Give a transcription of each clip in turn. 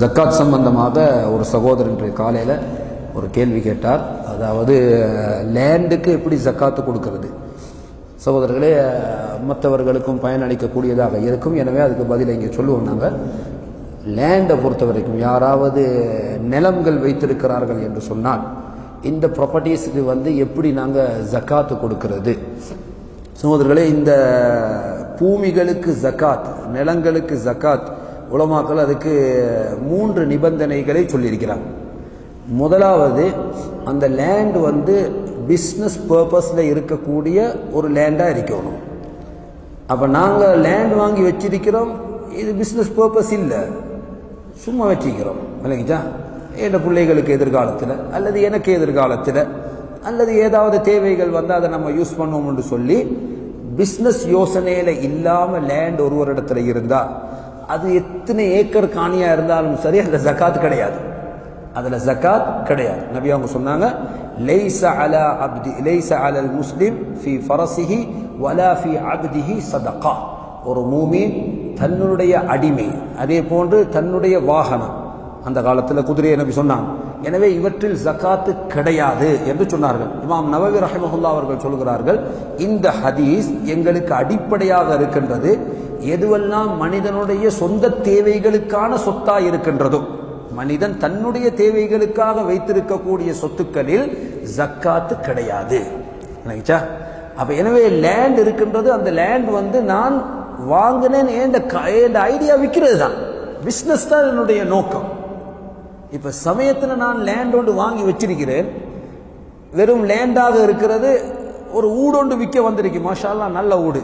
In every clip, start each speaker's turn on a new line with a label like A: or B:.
A: ஜக்காத் சம்பந்தமாக ஒரு சகோதரன் இன்றைய காலையில் ஒரு கேள்வி கேட்டார். அதாவது லேண்டுக்கு எப்படி ஜக்காத்து கொடுக்கறது? சகோதரர்களே மற்றவர்களுக்கும் பயனளிக்கக்கூடியதாக இருக்கும். எனவே அதுக்கு பதிலை இங்கே சொல்லுவோம் நாங்கள் லேண்டை பொறுத்த வரைக்கும் யாராவது நிலங்கள் வைத்திருக்கிறார்கள் என்று சொன்னால் இந்த ப்ராப்பர்ட்டிஸுக்கு வந்து எப்படி நாங்கள் ஜக்காத்து கொடுக்கறது? சகோதரர்களே இந்த பூமிகளுக்கு ஜக்காத் நிலங்களுக்கு ஜக்காத் உலமாக்கள் அதுக்கு மூன்று நிபந்தனைகளை சொல்லியிருக்கிறாங்க. முதலாவது அந்த லேண்ட் வந்து பிஸ்னஸ் பர்பஸில் இருக்கக்கூடிய ஒரு லேண்டாக இருக்கணும். அப்போ நாங்கள் லேண்ட் வாங்கி வச்சிருக்கிறோம் இது பிஸ்னஸ் பர்பஸ் இல்லை. சும்மா வச்சிக்கிறோம் இல்லைங்கச்சா என் பிள்ளைகளுக்கு எதிர்காலத்தில் அல்லது எனக்கு எதிர்காலத்தில் அல்லது ஏதாவது தேவைகள் வந்து அதை நம்ம யூஸ் பண்ணுவோம்னு சொல்லி பிஸ்னஸ் யோசனையில் இல்லாமல் லேண்ட் ஒருவரிடத்துல இருந்தால் அது எத்தனை ஏக்கர் காணியாக இருந்தாலும் சரி அந்த ஜக்காத் கிடையாது. அதில் ஜக்காத் கிடையாது. நபி அவங்க சொன்னாங்க லைஸ அலா அப்தி லைஸ அலல் முஸ்லிம் ஃபி ஃபரசிஹி வலா ஃபி அப்திஹி சதகா. ஒரு மூமின் தன்னுடைய அடிமை அதே போன்று தன்னுடைய வாகனம். அந்த காலத்தில் குதிரையை நபி சொன்னாங்க. எனவே இவற்றில் ஜக்காத்து கிடையாது என்று சொன்னார்கள். இமாம் நவவி ரஹமஹுல்லா அவர்கள் சொல்கிறார்கள் இந்த ஹதீஸ் எங்களுக்கு அடிப்படையாக இருக்கின்றது எதுவெல்லாம் மனிதனுடைய சொந்த தேவைகளுக்கான சொத்தா இருக்கின்றதோ மனிதன் தன்னுடைய தேவைகளுக்காக வைத்திருக்கக்கூடிய சொத்துக்களில் ஜக்காத்து கிடையாது. அப்ப எனவே லேண்ட் இருக்கின்றது அந்த லேண்ட் வந்து நான் வாங்கினேன் ஐடியா விற்கிறது தான் பிஸ்னஸ் தான் என்னுடைய நோக்கம். இப்ப சமயத்துல நான் லேண்ட் ஒன்று வாங்கி வச்சிருக்கிறேன். வெறும் லேண்டாக இருக்கிறது ஒரு ஊடொண்டு விற்க வந்திருக்கு. மாஷாலாம் நல்ல ஊடு.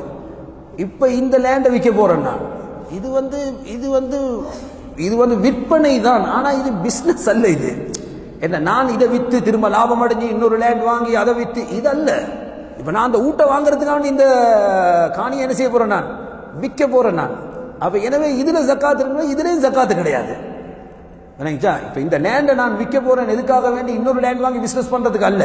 A: இப்ப இந்த லேண்டை விற்க போறேன் நான். இது வந்து இது வந்து இது வந்து விற்பனை தான். ஆனா இது பிஸ்னஸ் அல்ல இது. என்ன நான் இதை விற்று திரும்ப லாபம் அடைஞ்சு இன்னொரு லேண்ட் வாங்கி அதை விற்று இது அல்ல இப்ப நான் அந்த ஊட்ட வாங்குறதுக்காக இந்த காணியை என்ன செய்ய போறேன் நான்? விற்க போறேன் நான். அப்ப எனவே இதுல ஜக்காத்து இருக்கணும் இதுலயும் ஜக்காத்து கிடையாது. விளங்கிச்சா இப்போ இந்த லேண்டை நான் விற்க போகிறேன் எதுக்காக வேண்டி இன்னொரு லேண்ட் வாங்கி பிஸ்னஸ் பண்ணுறதுக்கு அல்ல.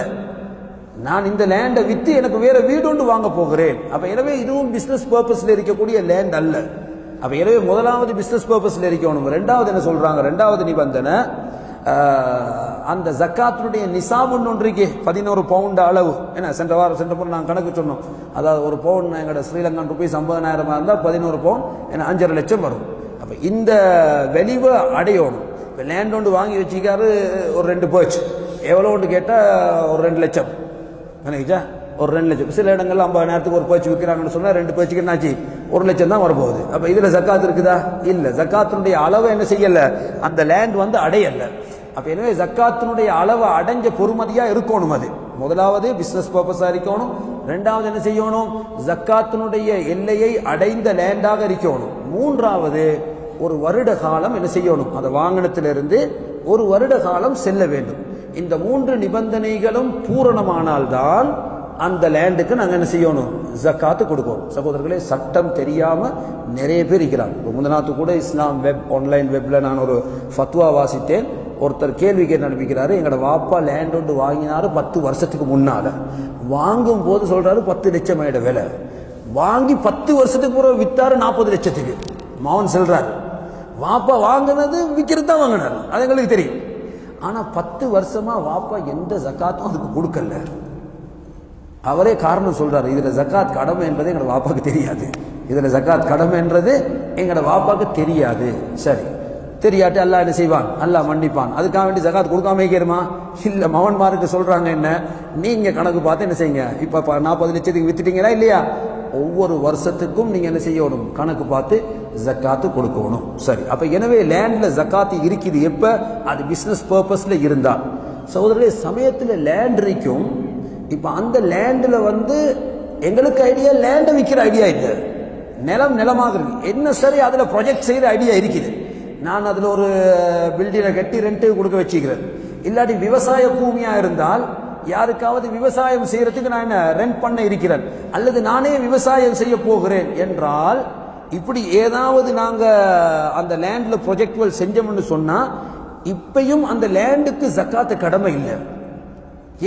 A: நான் இந்த லேண்டை விற்று எனக்கு வேற வீடு ஒன்று வாங்க போகிறேன். அப்போ எனவே இதுவும் பிஸ்னஸ் பர்பஸில் இருக்கக்கூடிய லேண்ட் அல்ல. அப்போ எனவே முதலாவது பிஸ்னஸ் பர்பஸில் இருக்கணும். ரெண்டாவது என்ன சொல்கிறாங்க ரெண்டாவது நிபந்தனை அந்த ஜக்காத்தினுடைய நிசாமுன்னு ஒன்றைக்கு பதினோரு பவுண்ட் அளவு. என்ன சென்ற வாரம் சென்ற போன நாங்கள் கணக்கு சொன்னோம். அதாவது ஒரு பவுன் எங்களோட ஸ்ரீலங்கன் ருபீஸ் ஐம்பதனாயிரமாக இருந்தால் பதினோரு பவுன் ஏன்னா அஞ்சரை லட்சம் வரும். அப்போ இந்த வெளிவை அடையணும். இப்போ லேண்ட் ஒன்று வாங்கி வச்சிக்காரு ஒரு ரெண்டு போச்சு. எவ்வளோ ஒன்று கேட்டால் ஒரு ரெண்டு லட்சம். நினைக்கிச்சா ஒரு ரெண்டு லட்சம். சில இடங்கள்ல ஐம்பது நேரத்துக்கு ஒரு பேச்சு விற்கிறாங்கன்னு சொன்னால் ரெண்டு பேச்சுக்கு என்னாச்சு? ஒரு லட்சம் தான் வரப்போகுது. அப்போ இதில் ஜக்காத் இருக்குதா? இல்லை. ஜக்காத்தினுடைய அளவை என்ன செய்யல? அந்த லேண்ட் வந்து அடையலை. அப்போ எனவே ஜக்காத்தினுடைய அளவை அடைஞ்ச பொறுமதியாக இருக்கணும் அது. முதலாவது பிஸ்னஸ் பர்பஸாக இருக்கணும். ரெண்டாவது என்ன செய்யணும்? ஜக்காத்தினுடைய எல்லையை அடைந்த லேண்டாக இருக்கணும். மூன்றாவது ஒரு வருட காலம் என்ன செய்யணும்? அதை வாங்கினத்திலிருந்து ஒரு வருட காலம் செல்ல வேண்டும். இந்த மூன்று நிபந்தனைகளும் பூரணமானால்தான் அந்த லேண்டுக்கு நாங்கள் என்ன செய்யணும்? ஜக்காத்து கொடுக்கணும். சகோதரர்களே சட்டம் தெரியாம நிறைய பேர் இருக்கிறாங்க. இப்போ முந்தநாத்து கூட இஸ்லாம் வெப் ஆன்லைன் வெப்ல நான் ஒரு ஃபத்வா வாசித்தேன். ஒருத்தர் கேள்வி கேட்டு அனுப்பிக்கிறாரு எங்களோட வாப்பா லேண்ட் ஒன்று வாங்கினாரு பத்து வருஷத்துக்கு முன்னால. வாங்கும் போது சொல்றாரு பத்து லட்சம் ஆயிட விலை. வாங்கி பத்து வருஷத்துக்கு பிறகு வித்தாரு நாற்பது லட்சத்துக்கு. மாவன் செல்கிறாரு வாப்பா வாங்கினது விற்கிறது தான் வாங்கினார். அது எங்களுக்கு தெரியும். ஆனால் பத்து வருஷமாக வாப்பா எந்த ஜக்காத்தும் அதுக்கு கொடுக்கல. அவரே காரணம் சொல்கிறார் இதில் ஜக்காத் கடமை என்பது எங்களோட வாப்பாக்கு தெரியாது. இதில் ஜக்காத் கடமை என்றது எங்களோட வாப்பாக்கு தெரியாது. சரி. தெரியாட்டு அல்லா என்ன செய்வான்? அல்லா மன்னிப்பான். அதுக்காக வேண்டி ஜகாத் கொடுக்காம வைக்கிறமா இல்ல மவன்மாருக்கு சொல்றாங்க என்ன? நீங்க கணக்கு பார்த்து என்ன செய்யுங்க? இப்ப நாற்பது லட்சத்துக்கு வித்துட்டீங்களா இல்லையா? ஒவ்வொரு வருஷத்துக்கும் நீங்க என்ன செய்யணும்? கணக்கு பார்த்து ஜக்காத்து கொடுக்கணும். சரி அப்போ எனவே லேண்டில் ஜக்காத்து இருக்குது எப்போ? அது பிஸ்னஸ் பர்பஸில் இருந்தால் சகோதரர்களே சமயத்தில் லேண்ட் இருக்கும். இப்போ அந்த லேண்டில் வந்து எங்களுக்கு ஐடியா லேண்டை விற்கிற ஐடியா இல்லை. நிலம் நிலமாக இருக்கு. என்ன சரி அதில் ப்ரொஜெக்ட் செய்கிற ஐடியா இருக்குது. நான் அதில் ஒரு பில்டிங்கை கட்டி ரெண்ட்டு கொடுக்க வச்சுக்கிறேன். இல்லாட்டி விவசாய பூமியாக இருந்தால் யாருக்காவது விவசாயம் செய்யறதுக்கு நான் என்ன ரெண்ட் பண்ண இருக்கிறேன். அல்லது நானே விவசாயம் செய்ய போகிறேன் என்றால் இப்படி ஏதாவது நாங்க அந்த லேண்ட்ல ப்ரொஜெக்டுவல் செஞ்சோம்னு சொன்னா இப்பயும் அந்த லேண்டுக்கு ஜக்காத்து கடமை இல்லை.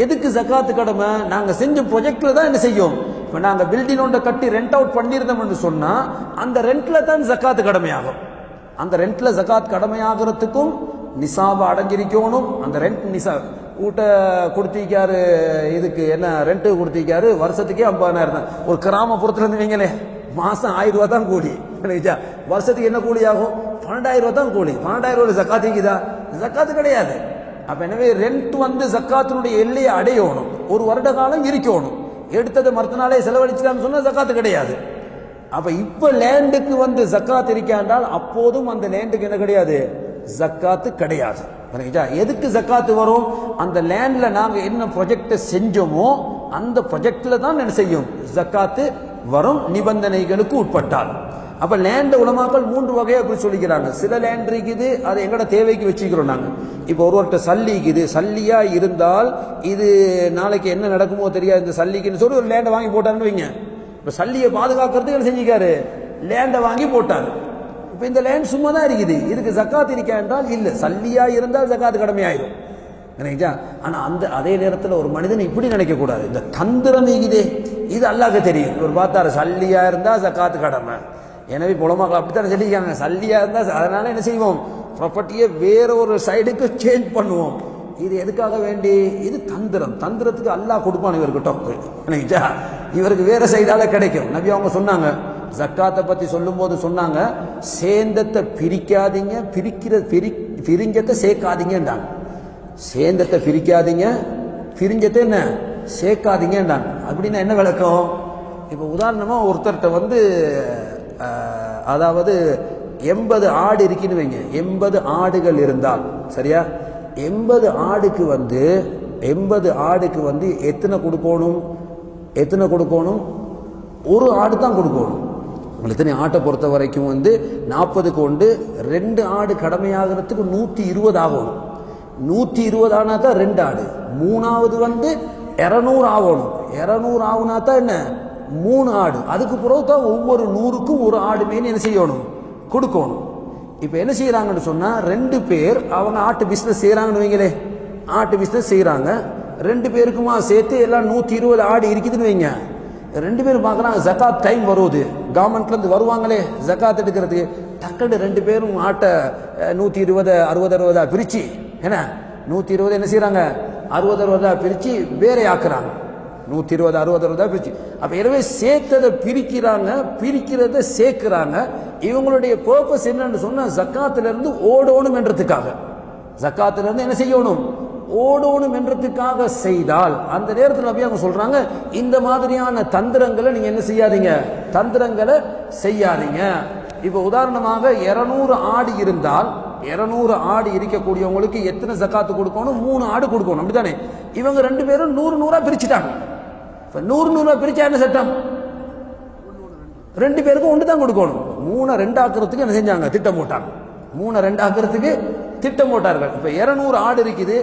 A: எதுக்கு ஜக்காத்து கடமை? நாங்க செஞ்ச ப்ரொஜெக்ட்ல தான் என்ன செய்யும்? இப்ப நாங்க பில்டிங் ஒன்றை கட்டி ரெண்ட் அவுட் பண்ணியிருந்தோம்னு சொன்னா அந்த ரெண்ட்ல தான் ஜக்காத்து கடமையாகும். அந்த ரெண்ட்ல ஜக்காத் கடமையாகிறதுக்கும் நிசாவை அடைஞ்சிருக்கணும் அந்த ரெண்ட் நிசா ஊட்ட கொடுத்திருக்காரு இதுக்கு என்ன ரெண்ட் கொடுத்திருக்காரு வருஷத்துக்கே ஐம்பதாயிரம் தான். ஒரு கிராமப்புறத்துல இருந்து வைங்களே மாசம் ஆயிரம் ரூபா தான் கூலி. விளங்குச்சா? வருஷத்துக்கு என்ன கூலி ஆகும் பன்னெண்டாயிரம் ரூபா தான் கூலி. பன்னெண்டாயிரம் ரூபாய் ஜக்காத் இருக்குதா ஜக்காத்து கிடையாது. அப்ப எனவே ரெண்ட் வந்து ஜக்காத்தினுடைய எல்லையை அடையணும். ஒரு வருட காலம் இருக்கணும். எடுத்தது மறுத்த நாளே செலவழிச்சிட்டான்னு சொன்னா ஜக்காத்து கிடையாது. அப்ப இப்ப லேண்டுக்கு வந்து ஜக்காத் இருக்காண்டால் அப்போதும் அந்த லேண்டுக்கு என்ன கிடையாது? ஜக்காத்து கிடையாது. எதுக்கு ஜக்காத்து வரும்? அந்த லேண்ட்ல நாங்க என்ன ப்ரொஜெக்ட செஞ்சோமோ அந்த ப்ரொஜெக்ட்ல தான் என்ன செய்யும்? ஜக்காத்து வரும் நிபந்தனைகளுக்கு உட்பட்டால். அப்ப லேண்ட் உலமாக்கள் மூன்று வகையா அப்படி சொல்லிக்கிறாங்க. சில லேண்ட் இருக்குது அது எங்கட தேவைக்கு வச்சுக்கிறோம் நாங்க. இப்போ ஒருவர்கிட்ட சல்லி இருக்குது. சல்லியா இருந்தால் இது நாளைக்கு என்ன நடக்குமோ தெரியாது. இந்த சல்லிக்குன்னு சொல்லி ஒரு லேண்டை வாங்கி போட்டாருன்னு வைங்க. இப்ப சல்லியை பாதுகாக்கிறதுக்கு என்ன செஞ்சுக்காரு லேண்டை வாங்கி போட்டாரு. இப்ப இந்த லேண்ட் சும்மா தான் இருக்குது. இதுக்கு ஜக்காத் இருக்கா என்றால் இல்ல. சல்லியா இருந்தால் ஜக்காத் கடமையாயிரும். நினைச்சா ஆனா அந்த அதே நேரத்தில் ஒரு மனிதன் இப்படி நினைக்க கூடாது இந்த தந்திரம் இருக்குதே இது அல்லாக்கு தெரியும். இவர் பார்த்தாரு சல்லியா இருந்தா ஜக்காத்து கடமை. எனவே புலமாக்கள் அப்படித்தானே சொல்லியிருக்காங்க. சல்லியா இருந்தா அதனால என்ன செய்வோம்? ப்ராப்பர்ட்டியை வேற ஒரு சைடுக்கு சேஞ்ச் பண்ணுவோம். இது எதுக்காக வேண்டி? இது தந்திரம். தந்திரத்துக்கு அல்லாஹ் கொடுப்பான் இவருக்கு டொக்கு இவருக்கு வேற சைடால கிடைக்கும். நபி அவங்க சொன்னாங்க. ஜக்காத்தை பத்தி சொல்லும்போது சொன்னாங்க. சேந்தத்தை பிரிக்காதீங்க. பிரிக்கிற பிரி பிரிஞ்சத்தை சேர்க்காதீங்கன்றாங்க. சேந்தத்தை பிரிக்காதீங்க. பிரிஞ்சத்தை என்ன? சேர்க்காதீங்கன்றாங்க. அப்படின்னா என்ன விளக்கம்? இப்போ உதாரணமாக ஒருத்தர்கிட்ட வந்து அதாவது எண்பது ஆடு இருக்குன்னு வைங்க. எண்பது ஆடுகள் இருந்தால் சரியா? எண்பது ஆடுக்கு வந்து எண்பது ஆடுக்கு வந்து எத்தனை கொடுக்கணும் எத்தனை கொடுக்கணும் ஒரு ஆடு தான் கொடுக்கணும் எத்தனை ஆட்டை பொறுத்த வரைக்கும் வந்து நாற்பதுக்கு உண்டு ரெண்டு ஆடு கடமையாகிறதுக்கு நூற்றி இருபது ஆகணும் நூற்றி இருபது ஆனால் தான் ரெண்டு ஆடு. மூணாவது வந்து இரநூறு ஆகணும். இரநூறு ஆகுனா தான் என்ன? மூணு ஆடு. அதுக்கு பிறகு தான் ஒவ்வொரு நூறுக்கும் ஒரு ஆடு மேனு என்ன செய்யணும்? கொடுக்கணும். இப்போ என்ன செய்கிறாங்கன்னு சொன்னால் ரெண்டு பேர் அவங்க ஆட்டு பிஸ்னஸ் செய்கிறாங்கன்னு வைங்களே. ஆட்டு பிஸ்னஸ் செய்கிறாங்க ரெண்டு பேருக்குமா சேர்த்து எல்லாம் நூற்றி இருபது ஆடு இருக்குதுன்னு வைங்க. ரெண்டு பேரும் பார்க்குறாங்க ஜக்காத் டைம் வருவது கவர்மெண்ட்லேருந்து வருவாங்களே ஜக்காத் எடுக்கிறதுக்கு. டக்குன்னு ரெண்டு பேரும் ஆட்டை நூற்றி இருபது அறுபது அறுபதா பிரித்து என்ன? நூற்றி இருபது என்ன செய்கிறாங்க அறுபது அறுபதா பிரித்து வேற ஆக்குறாங்க. நூற்றி இருபது அறுபது அறுபதா பிரித்து அப்போ எனவே சேர்த்ததை பிரிக்கிறாங்க பிரிக்கிறத சேர்க்கிறாங்க. இவங்களுடைய பர்பஸ் என்னன்னு சொன்னால் ஜக்காத்திலிருந்து ஓடணும் என்றதுக்காக. ஜக்காத்திலிருந்து என்ன செய்யணும்? ஓடணும் என்றதுக்காக செய்தால் அந்த நேரத்தில் அப்படியே அவங்க சொல்றாங்க இந்த மாதிரியான தந்திரங்களை நீங்க என்ன செய்யாதீங்க? தந்திரங்களை செய்யாதீங்க. இப்போ உதாரணமாக 200 ஆடு இருந்தால் 200 ஆடு இருக்கக்கூடியவங்களுக்கு எத்தனை ஜக்காத்து கொடுக்கணும்? மூணு ஆடு கொடுக்கணும். அப்படித்தானே? இவங்க ரெண்டு பேரும் நூறு நூறா பிரிச்சுட்டாங்க. இப்ப நூறு நூறா பிரிச்சா என்ன சட்டம்? ரெண்டு பேருக்கும் ஒன்று தான் கொடுக்கணும். மூணை ரெண்டாக்குறதுக்கு என்ன செஞ்சாங்க? திட்டம் போட்டாங்க. மூணை ரெண்டாக்குறதுக்கு திட்டம் போட்டார்கள். இப்போ இரநூறு ஆடு இருக்குது.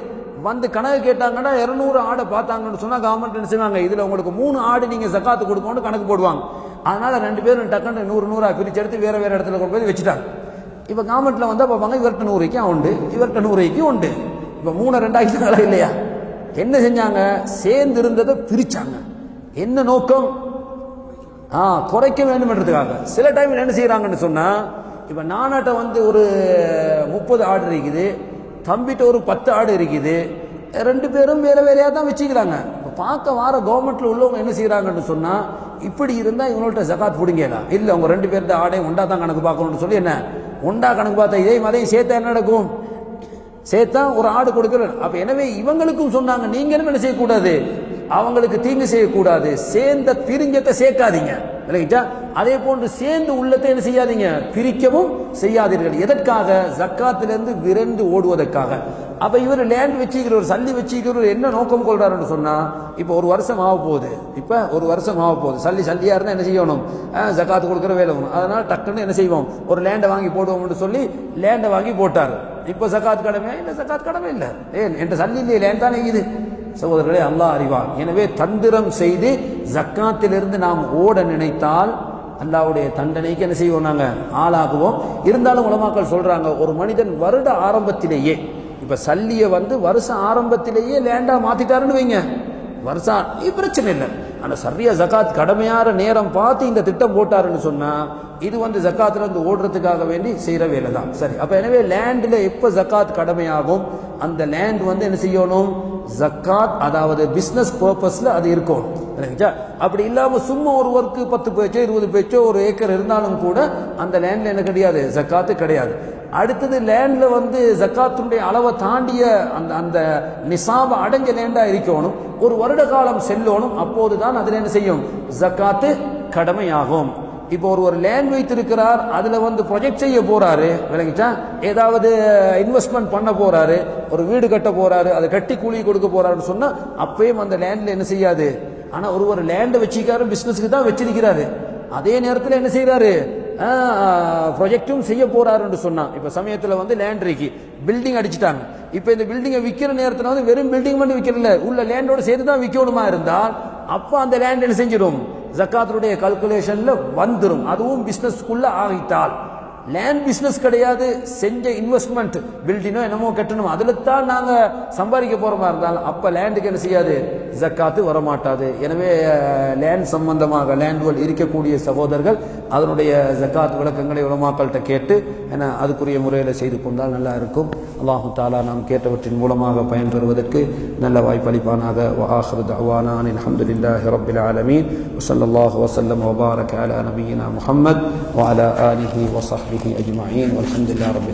A: வந்து கணக்கு கேட்டாங்கன்னா 200 ஆடை பார்த்தாங்கன்னு சொன்னால் கவர்மெண்ட் என்ன செய்வாங்க? இதில் உங்களுக்கு மூணு ஆடு நீங்கள் சக்காத்து கொடுக்கணும்னு கணக்கு போடுவாங்க. அதனால ரெண்டு பேரும் டக்குன்னு நூறு நூறாக பிரிச்சு எடுத்து வேறு வேறு இடத்துல கொண்டு போய் வச்சுட்டாங்க. இப்ப கவர்மெண்ட்ல வந்தா பார்ப்பாங்க இவர்கிட்ட நூறு உண்டு இவர்கிட்ட நூறு உண்டு. இப்ப மூணு ரெண்டாக்கிட்டாங்களா இல்லையா? என்ன செஞ்சாங்க? சேர்ந்து இருந்ததை பிரிச்சாங்க. என்ன நோக்கம்? ஆ குறைக்க வேண்டும்ன்றதுக்காக. சில டைம்ல என்ன செய்யறாங்கன்னு சொன்னா இப்ப நானாட்ட வந்து ஒரு முப்பது ஆடு இருக்குது தம்பிட்ட ஒரு பத்து ஆடு இருக்குது ரெண்டு பேரும் வேற வேறையா தான் வச்சுக்கிறாங்க. இப்போ பார்க்க வார கவர்மெண்ட்ல உள்ளவங்க என்ன செய்யறாங்கன்னு சொன்னா இப்படி இருந்தா இவங்கள்ட்ட ஜகாத் பிடிங்கலாம் இல்ல உங்க ரெண்டு பேர்த்த ஆடையும் ஒண்டா தான் கணக்கு பார்க்கணும்னு சொல்லி என்ன? ஒண்டா கணக்கு பார்த்தா இதே மாதிரி சேர்த்தா என்ன நடக்கும்? சேர்த்தா ஒரு ஆடு கொடுக்கிறார் அப்ப எனவே இவங்களுக்கும் சொன்னாங்க நீங்களும் என்ன செய்யக்கூடாது? அவங்களுக்கு தீங்கு செய்யக்கூடாது. சேர்ந்த பிரிஞ்சத்தை சேர்க்காதீங்க. விளங்கிட்டா அதே போன்று சேர்ந்து உள்ளத்தை என்ன செய்யாதீங்க? பிரிக்கவும் செய்யாதீர்கள். எதற்காக? ஜக்காத்திலிருந்து விரண்டு ஓடுவதற்காக. அப்ப இவர் லேண்ட் வச்சுக்கிறவர் சல்லி வச்சுக்கிறவர் என்ன நோக்கம் கொள்றாருன்னு சொன்னா இப்ப ஒரு வருஷம் ஆக போகுது. இப்ப ஒரு வருஷம் ஆக போகுது. சல்லி சல்லியா இருந்தா என்ன செய்யணும்? ஜக்காத்து கொடுக்குற வேலை வரும் அதனால டக்குன்னு என்ன செய்வோம்? ஒரு லேண்டை வாங்கி போடுவோம்னு சொல்லி லேண்டை வாங்கி போட்டார். இப்ப ஜக்காத் கடமை இல்ல? ஜக்காத் கடமை இல்ல. ஏன்? என்ற சல்லி இல்லையே லேண்ட் தானே இது சகோதரர்களே அல்லாஹ் அறிவான். எனவே தந்திரம் செய்து ஜக்காத்திலிருந்து நாம் ஓட நினைத்தால் அல்லாவுடைய தண்டனைக்கு என்ன செய்வோம் நாங்க? ஆளாகுவோம். இருந்தாலும் உலமாக்கள் சொல்றாங்க ஒரு மனிதன் வருட ஆரம்பத்திலேயே இப்ப சல்லிய வந்து வருஷ ஆரம்பத்திலேயே லேண்டா மாத்திட்டாருன்னு வைங்க. வருஷம் பிரச்சனை இல்லை. ஆனால் சரியா ஜகாத் கடமையான நேரம் பார்த்து இந்த திட்டம் போட்டாருன்னு சொன்னா இது வந்து ஜக்காத்துல இருந்து ஓடுறதுக்காக வேண்டி செய்யற வேலை தான் சரி அப்ப எனவே லேண்ட்ல எப்ப ஜக்காத் கடமையாகும்? அந்த லேண்ட் வந்து என்ன செய்யணும்? ஜக்காத் அதாவது பிசினஸ் பர்பஸ்ல அது இருக்கும் அப்படி இல்லாம சும்மா ஒரு ஒர்க்கு பத்து பேச்சோ இருபது பேச்சோ ஒரு ஏக்கர் இருந்தாலும் கூட அந்த லேண்ட்ல என்ன கிடையாது? ஜக்காத்து கிடையாது. அடுத்தது லேண்ட்ல வந்து ஜக்காத்துடைய அளவை தாண்டிய அந்த அந்த நிசாப அடைஞ்ச லேண்டா இருக்கணும். ஒரு வருட காலம் செல்லணும். அப்போதுதான் அதுல என்ன செய்யும்? ஜக்காத்து கடமையாகும். இப்போ ஒரு ஒரு லேண்ட் வைத்திருக்கிறார். அதுல வந்து ப்ரொஜெக்ட் செய்ய போறாரு. விளங்கிச்சா ஏதாவது இன்வெஸ்ட்மெண்ட் பண்ண போறாரு. ஒரு வீடு கட்ட போறாரு. அதை கட்டி கூலி கொடுக்க போறாருன்னு சொன்னா அப்பயும் அந்த லேண்ட்ல என்ன செய்யாது? ஆனா ஒரு ஒரு லேண்டை வச்சிருக்காரு பிசினஸ்க்கு தான் வச்சிருக்கிறாரு. அதே நேரத்தில் என்ன செய்யறாரு ப்ரொஜெக்டும் செய்ய போறாருன்னு சொன்னான். இப்ப சமயத்துல வந்து லேண்ட் இருக்கு. பில்டிங் அடிச்சிட்டாங்க. இப்ப இந்த பில்டிங்கை விக்கிற நேரத்தில் வந்து வெறும் பில்டிங் மட்டும் விக்கிறல உள்ள லேண்டோட சேர்த்து தான் விற்கணுமா இருந்தால் அப்ப அந்த லேண்ட் என்ன செஞ்சிடும்? ஜக்காத்துடைய கல்குலேஷன்ல வந்துடும் அதுவும் பிசினஸ்க்குள்ள ஆகிட்டால். லேண்ட் பிசினஸ் கிடையாது செஞ்ச இன்வெஸ்ட்மெண்ட் பில்டிங்கோ என்னமோ கட்டணும் அதுல தான் நாங்க சம்பாதிக்க போறோமா இருந்தாலும் அப்ப லேண்டுக்கு என்ன செய்யாது ஜக்காத்து வரமாட்டாது எனவே லேண்ட் சம்பந்தமாக லேண்டுகள் இருக்கக்கூடிய சகோதரர்கள் அதனுடைய ஜக்காத் விளக்கங்களை உலமாக்கள்கிட்ட கேட்டு என்ன அதுக்குரிய முறையில் செய்து கொண்டால் நல்லா இருக்கும் அல்லாஹு தாலா நாம் கேட்டவற்றின் மூலமாக பயன்பெறுவதற்கு நல்ல வாய்ப்பளிப்பானாக وآخر دعوانا أن الحمد لله رب العالمين وصلى الله وسلم وبارك على نبينا محمد وعلى آله وصحبه أجمعين والحمد لله رب العالمين.